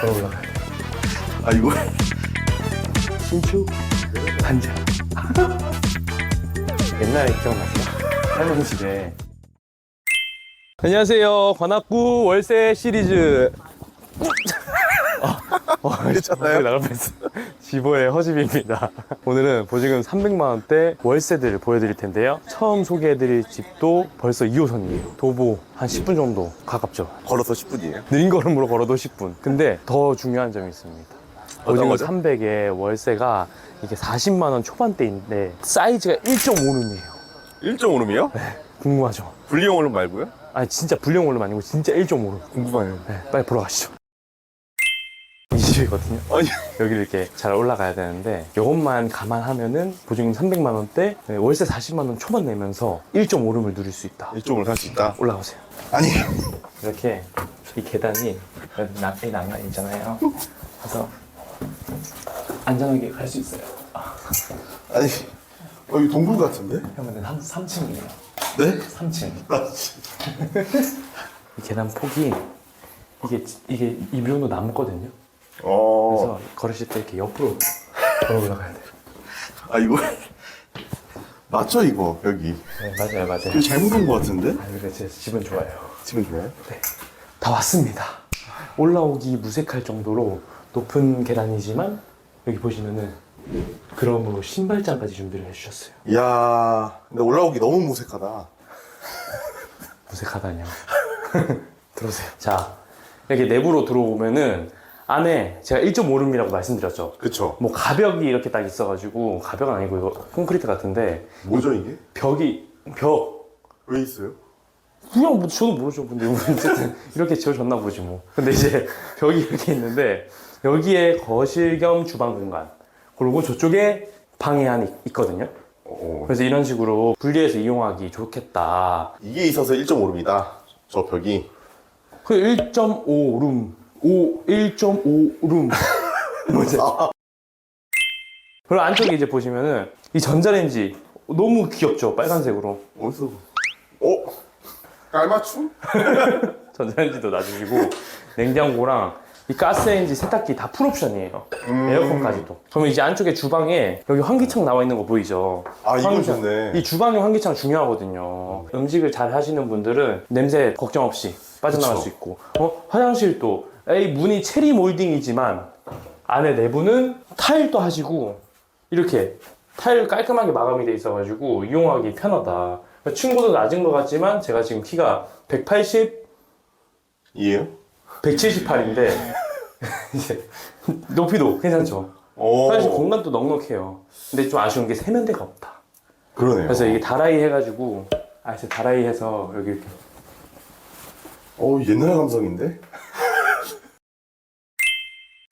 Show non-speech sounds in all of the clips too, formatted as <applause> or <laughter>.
걸어 올라가야 돼. 아 이거 신축 반자. <laughs> 옛날에 기억나세요? 할머니 집에. 안녕하세요. 관악구 월세 시리즈. 어, 괜찮나요? 나갈 뻔했어. <laughs> 지보의 허집입니다. 오늘은 보증금 300만원대 월세들을 보여드릴 텐데요. 처음 소개해드릴 집도 벌써 2호선이에요. 도보 한 10분 정도 가깝죠. 걸어서 10분이에요. 느린 걸음으로 걸어도 10분. 근데 더 중요한 점이 있습니다. 보증금 거죠? 300에 월세가 이게 40만 원 초반대인데 사이즈가 1.5룸이에요. 1.5룸이요? 궁금하죠? 분리형 원룸 말고요? 아니 진짜 불량 원룸 아니고 진짜 1.5룸. 궁금해요. 네, 빨리 보러 가시죠. 아니 여기를 이렇게 잘 올라가야 되는데 이것만 감안하면은 보증금 300만 원대 네, 월세 40만 원 초반 내면서 1.5룸을 누릴 수 있다. 1.5룸 살수 있다. 올라가세요. 아니 이렇게 이 계단이 낙이 난간 있잖아요. 그래서 안전하게 갈 수 있어요. 아니 어, 여기 동굴 같은데? 형은 3, 3층이에요. 네? 3층. 나 진- 이 계단 폭이 이게 이게 이 정도 남거든요. 어. 그래서 걸으실 때 이렇게 옆으로 걸어 올라가야 돼요. 아 이거 <laughs> 맞죠 이거 여기. 네, 맞아요, 맞아요. 이거 잘못 온것 같은데? 아, 그래 제 집은 좋아요. 지금 좋아요? 다 왔습니다. 올라오기 무색할 정도로 높은 계단이지만 여기 보시면은 그럼으로 신발장까지 준비를 해주셨어요. 이야 근데 올라오기 너무 무색하다. 무색하다뇨. <laughs> 들어오세요. 자, 이렇게 내부로 들어오면은 안에 제가 1.5룸이라고 말씀드렸죠. 그쵸? 뭐 가벽이 이렇게 딱 있어가지고 가벽은 아니고 이거 콘크리트 같은데 뭐죠 이게? 벽이 벽 왜 있어요? 그냥 뭐 저도 모르죠. 근데 뭐 어쨌든 이렇게 지어졌나 보지 뭐. 근데 이제 벽이 이렇게 있는데 여기에 거실 겸 주방 공간 그리고 저쪽에 방이 하나 있- 있거든요. 어. 그래서 이런 식으로 분리해서 이용하기 좋겠다. 이게 있어서 1.5룸이다. 저 벽이. 그 1.5룸, 5, 1.5룸. <laughs> 뭐지? 그리고 안쪽에 이제 보시면은 이 전자레인지 너무 귀엽죠? 빨간색으로. 어디서? 어? 깔맞춤? <laughs> 전자레인지도 놔주시고 냉장고랑 이 가스레인지 세탁기 다 풀옵션이에요. 음. 에어컨까지도. 그러면 이제 안쪽에 주방에 여기 환기창 나와 있는 거 보이죠? 아 이건 환기창. 좋네. 이 주방용 환기창 중요하거든요. 음 식을 잘 하시는 분들은 냄새 걱정 없이 빠져나갈 그쵸. 수 있고, 어 화장실도 에 이 문이 체리 몰딩이지만 안에 내부는 타일도 하시고 이렇게 타일 깔끔하게 마감이 돼 있어가지고 이용하기 편하다. 친구도 낮은 것 같지만 제가 지금 키가 180, 이해요? 178인데 이제 높이도 괜찮죠. 오. 사실 공간도 넉넉해요. 근데 좀 아쉬운 게 세면대가 없다. 그러네요. 그래서 이게 다라이 해가지고 아 이제 다라이 해서 여기 이렇게 어 옛날 감성인데?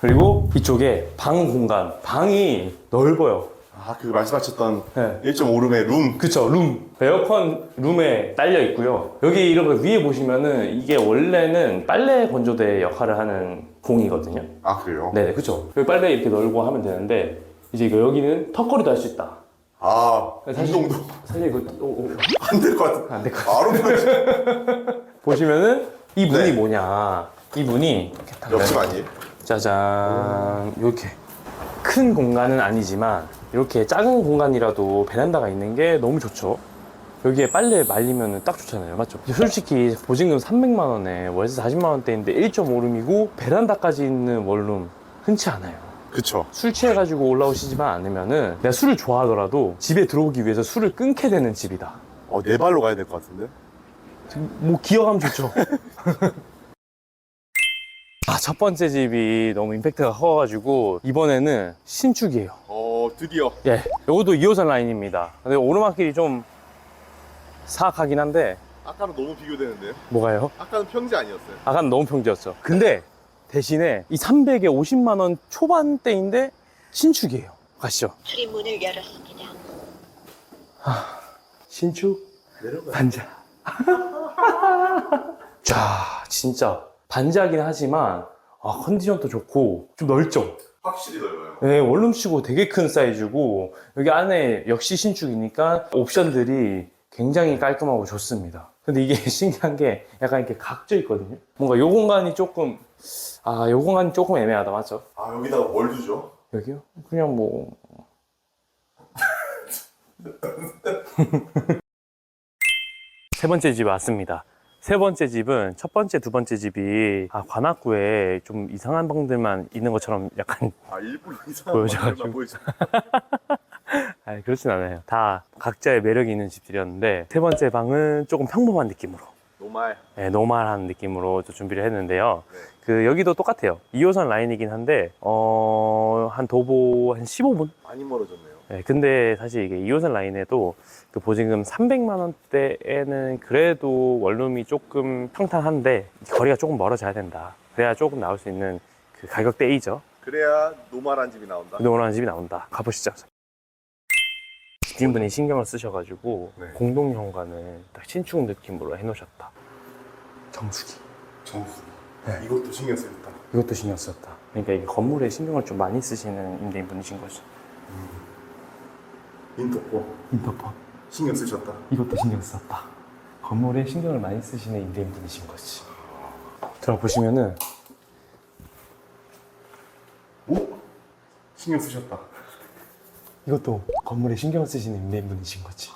그리고 이쪽에 방 공간 방이 넓어요. 아 그 말씀하셨던 네. 1.5룸의 룸. 그쵸 룸 에어컨 룸에 딸려 있고요. 여기 이렇게 위에 보시면은 이게 원래는 빨래 건조대 역할을 하는 공이거든요. 아 그래요? 네, 그쵸. 여기 빨래 이렇게 널고 하면 되는데 이제 이거 여기는 턱걸이도 할 수 있다. 아 사실- 운동도 사실 이거 오, 오, 안 될 것 같아. 안될 것 바로. <laughs> 보시면은 이 문이 네. 뭐냐? 이 문이 이렇게 딱 옆집 아니에요? 짜잔 이렇게 큰 공간은 아니지만 이렇게 작은 공간이라도 베란다가 있는 게 너무 좋죠 여기에 빨래 말리면 딱 좋잖아요 맞죠? 솔직히 보증금 300만 원에 월세 40만 원대인데 1.5룸이고 베란다까지 있는 원룸 흔치 않아요 그쵸. 술 취해가지고 올라오시지만 않으면은 내가 술을 좋아하더라도 집에 들어오기 위해서 술을 끊게 되는 집이다 어, 네 발로 가야 될 것 같은데? 뭐 기어가면 좋죠. <laughs> 아, 첫 번째 집이 너무 임팩트가 커가지고 이번에는 신축이에요. 어, 드디어. 예, 요것도 2호선 라인입니다. 근데 오르막길이 좀 사악하긴 한데 아까랑 너무 비교되는데요? 뭐가요? 아까는 평지 아니었어요? 아까는 너무 평지였죠. 근데 대신에 이 300에 50만 원 초반대인데 신축이에요. 가시죠. 출입문을 열었습니다. 신축 내려가요. 반자. <laughs> 자, 진짜 반지하긴 하지만 아, 컨디션도 좋고 좀 넓죠. 확실히 넓어요. 네, 원룸 치고 되게 큰 사이즈고 여기 안에 역시 신축이니까 옵션들이 굉장히 깔끔하고 좋습니다. 근데 이게 <laughs> 신기한 게 약간 이렇게 각져 있거든요. 뭔가 요 공간이 조금 아, 요 공간이 조금 애매하다 맞죠? 아 여기다가 뭘 두죠? 여기요? 그냥 뭐 <laughs> <laughs> 세 번째 집 왔습니다. 세 번째 집은 첫 번째, 두 번째 집이 아, 관악구에 좀 이상한 방들만 있는 것처럼 약간 아 일부러 이상한 보여줘가지고. 말만 보여줘. 아, 그렇진 않아요. 다 각자의 매력이 있는 집들이었는데 세 번째 방은 조금 평범한 느낌으로 노말. 네, 노멀한 느낌으로 또 준비를 했는데요. 네. 그 여기도 똑같아요. 2호선 라인이긴 한데 어, 한 도보 한 15분? 많이 멀어졌네요. 네, 근데 사실 이게 2호선 라인에도 그 보증금 300만 원대에는 그래도 원룸이 조금 평탄한데 거리가 조금 멀어져야 된다. 그래야 조금 나올 수 있는 그 가격대이죠. 그래야 노말한 집이 나온다. 노멀한 집이 나온다. 가보시죠. 주인분이 신경을 쓰셔가지고 네. 공동 현관을 딱 신축 느낌으로 해놓으셨다. 정수기. 정수. 네. 이것도 신경 쓰였다. 이것도 신경 썼다. 그러니까 이게 건물에 신경을 좀 많이 쓰시는 임대인분이신 거죠. 인터포 인터폰. 신경 쓰셨다. 이것도 신경 썼다. 건물에 신경을 많이 쓰시는 임대인분이신 거지. 들어보시면은 오? 신경 쓰셨다. 이것도 건물에 신경 쓰시는 임대인분이신 거지.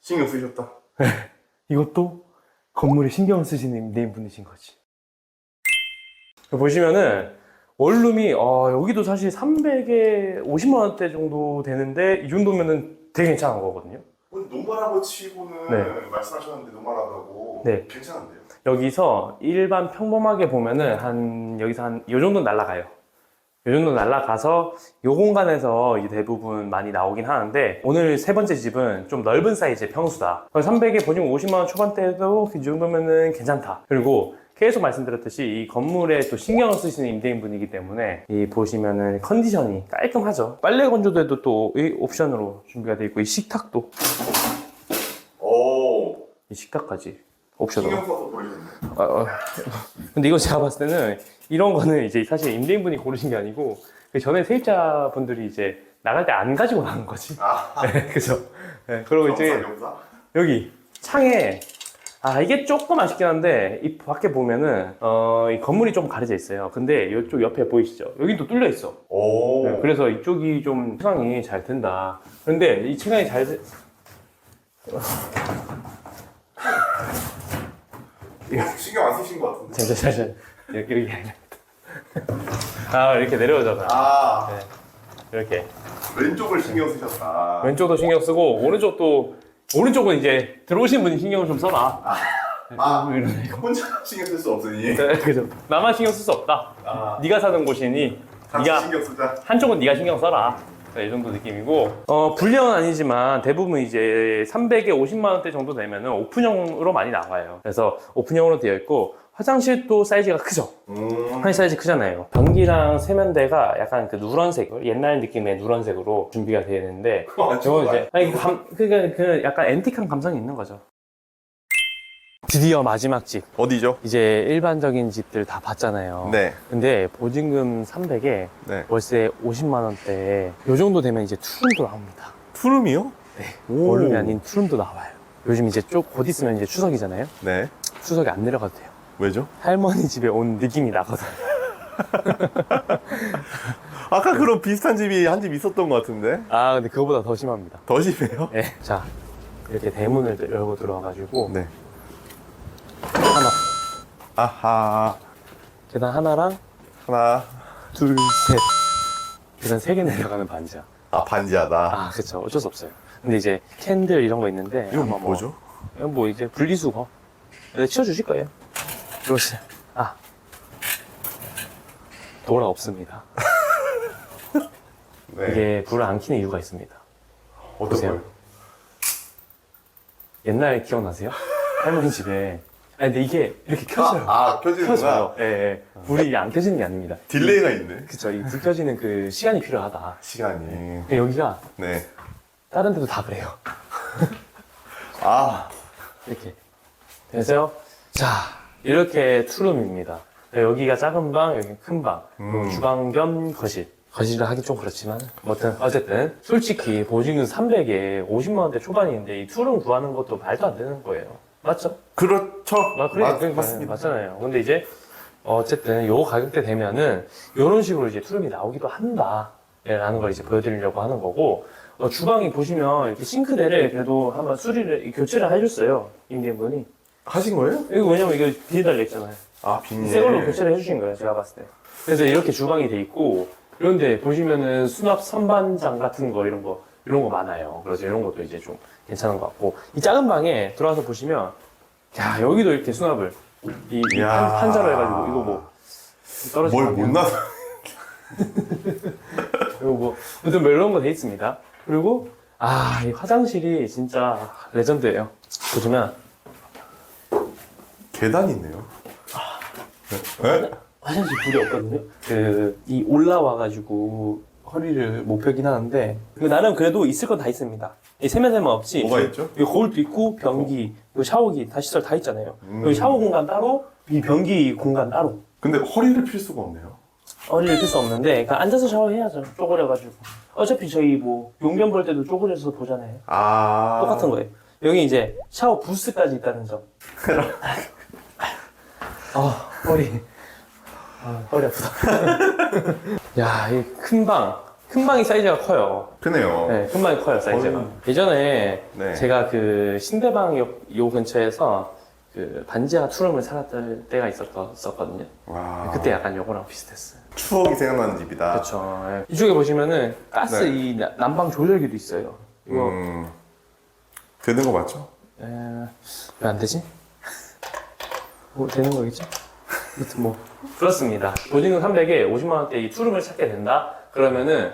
신경 쓰셨다. <laughs> 이것도 건물에 신경을 쓰시는 임대인분이신 거지. 보시면은 원룸이 어, 여기도 사실 300에 50만 원대 정도 되는데 이 정도면은 되게 괜찮은 거거든요. 오늘 노말하고 치고는 네. 말씀하셨는데 노말하다고 네. 괜찮은데요? 여기서 일반 평범하게 보면은 한 여기서 한 요 정도 날라가요. 요 정도 날라가서 요 공간에서 이제 대부분 많이 나오긴 하는데 오늘 세 번째 집은 좀 넓은 사이즈의 평수다. 300에 보증 50만 원 초반대도 이 정도면은 괜찮다. 그리고 계속 말씀드렸듯이 이 건물에 또 신경을 쓰시는 임대인분이기 때문에 이 보시면은 컨디션이 깔끔하죠. 빨래 건조대도 또 이 옵션으로 준비가 되어 있고 이 식탁도 오. 이 식탁까지 옵션으로. 신경 써서 보이셨네. 아, 어. <laughs> 근데 이거 제가 봤을 때는 이런 거는 이제 사실 임대인분이 고르신 게 아니고 그 전에 세입자분들이 이제 나갈 때 안 가지고 나간 거지. 아. <laughs> 네, 그죠. 네, 그리고 이제 영사 영사? 여기 창에 아 이게 조금 아쉽긴 한데 이 밖에 보면은 어 이 건물이 좀 가려져 있어요. 근데 이쪽 옆에 보이시죠? 여기 또 뚫려 있어. 오. 네, 그래서 이쪽이 좀 채광이 잘 된다. 그런데 이 채광이 잘 돼- <laughs> 신경 안 쓰신 것 같은데. 자, 자. 이렇게 이렇게 아 이렇게 내려오잖아. 아. 네. 이렇게 왼쪽을 신경 쓰셨다. 왼쪽도 신경 쓰고 오른쪽도 오른쪽은 이제 들어오신 분이 신경을 좀 써라. 아. 이런 혼자 신경 쓸 수 없으니. 네, 그죠. 나만 신경 쓸 수 없다. 아. 네가 사는 곳이니 같이 네가 신경 쓰자. 한쪽은 네가 신경 써라. 네, 이 정도 느낌이고 어 불량은 아니지만 대부분 이제 300에 50만 원대 정도 되면은 오픈형으로 많이 나와요. 그래서 오픈형으로 되어 있고 화장실도 사이즈가 크죠. 음. 화장실 사이즈 크잖아요. 변기랑 세면대가 약간 그 누런색, 옛날 느낌의 누런색으로 준비가 되어 있는데 <laughs> 아, 저거 이제 아니 그 감, 그러니까 그 약간 앤틱한 감성이 있는 거죠. 드디어 마지막 집. 어디죠? 이제 일반적인 집들 다 봤잖아요. 네. 근데 보증금 300에 네. 월세 50만 원대 요 정도 되면 이제 투룸도 나옵니다. 푸름이요? 네. 오. 원룸이 아닌 투룸도 나와요. 요즘 이제 쭉 곧 있으면 이제 추석이잖아요. 네. 추석에 안 내려가도 돼요. 왜죠? 할머니 집에 온 느낌이 나거든. <laughs> 아까 그런 비슷한 집이 한 집 있었던 것 같은데. 아 근데 그거보다 더 심합니다. 더 심해요? 네. 자 이렇게 대문을 열고 들어와가지고 네. 하나 아하. 계단 하나랑 하나. 둘, 셋. 계단 세 개 내려가는 반지야. 아, 반지하다. 아, 그쵸. 어쩔 수 없어요. 근데 이제 캔들 이런 거 있는데. 이건 아마 뭐, 뭐죠? 이건 뭐 이제 분리수거. 네, 치워주실 거예요. 이것이. 아. 도라 없습니다. <laughs> 네. 이게 불을 안 켜는 이유가 있습니다. 어떤 보세요. 거요? 옛날 기억나세요? <laughs> 할머니 집에. 아니, 근데 이게 이렇게 켜져요. 아, 아, 켜지는구나. 켜져요. 예, 예. 불이 안 켜지는 게 아닙니다. 딜레이가 있네. 그쵸. 이 불 켜지는 그 시간이 필요하다. 시간이. 근데 여기가 네. 다른 데도 다 그래요. 아. <laughs> 이렇게. 되세요? 자, 이렇게 투룸입니다. 여기가 작은 방, 여기 큰 방. 음. 주방 겸 거실. 거짓을 하기 좀 그렇지만 아무튼 어쨌든 솔직히 보증금 300에 50만 원대 초반인데 이 툴은 구하는 것도 말도 안 되는 거예요 맞죠? 그렇죠. 아, 그래, 맞, 그러니까, 맞습니다. 맞잖아요. 근데 이제, 어쨌든, 요 가격대 되면은, 요런 식으로 이제 투룸이 나오기도 한다. 라는 걸 이제 보여드리려고 하는 거고, 어, 주방이 보시면, 이렇게 싱크대를 그래도 한번 수리를, 교체를 해줬어요. 임대인분이. 하신 거예요? 이거 왜냐면 이거 비에 달려있잖아요. 아, 비닐. 새 걸로 교체를 해주신 거예요, 제가 봤을 때. 그래서 이렇게 주방이 돼 있고, 이런데 보시면은 수납 선반장 같은 거, 이런 거, 이런 거 많아요. 그래서 이런 것도 이제 좀 괜찮은 것 같고, 이 작은 방에 들어와서 보시면, 야, 여기도 이렇게 수납을, 이, 이. 판, 판자로 해가지고, 이거 뭐, 떨어지면 뭘안 돼요. 못 나서. 그리고 뭐, 아무튼 뭐 이런 거 돼 있습니다. 그리고, 아, 이 화장실이 진짜 레전드예요. 보시면, 계단이 있네요. 네? 네? 화장실 불이 없거든요. 그, 이 올라와가지고 허리를 못 펴긴 하는데, 그 나름 그래도 있을 건 다 있습니다. 이 세면세면 없이. 뭐가 있죠? 여기 거울도 있고, 변기, 그리고 샤워기, 다 시설 다 있잖아요. 음. 여기 샤워 공간 따로, 이 변기 공간 따로. 근데 허리를 필 수가 없네요. 허리를 필 수 없는데, 그러니까 앉아서 샤워해야죠. 쪼그려가지고. 어차피 저희 뭐, 용변 볼 때도 쪼그려서 보잖아요. 아. 똑같은 거예요. 여기 이제 샤워 부스까지 있다는 점. <laughs> 아, 허리. 아, 허리 아프다. <laughs> 야, 이 큰 방. 큰 방이 사이즈가 커요. 크네요. 네, 큰 방이 커요, 사이즈가. 어이. 예전에 네. 제가 그 신대방 요, 요 근처에서 그 반지하 투룸을 살았을 때가 있었거든요. 와. 그때 약간 요거랑 비슷했어요. 추억이 생각나는 집이다. 그렇죠. 예. 이쪽에 보시면은 가스 네. 이 나- 난방 조절기도 있어요. 이거 음. 되는 거 맞죠? 왜안 되지? 뭐 되는 거겠죠? 아무튼 뭐 그렇습니다. 보증금 300에 50만 원대 이 투룸을 찾게 된다? 그러면은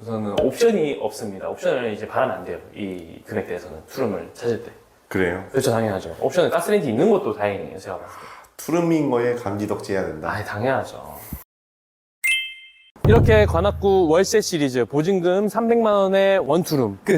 우선은 옵션이 없습니다. 옵션을 이제 바라면 안 돼요. 이 금액대에서는 투룸을 찾을 때. 그래요. 그렇죠, 당연하죠. 옵션은 가스레인지 있는 것도 다행이에요, 제가 봤을 때. 투름인 거에 감지덕지해야 된다. 아, 당연하죠. 이렇게 관악구 월세 시리즈 보증금 300만 원의 원투룸 끝.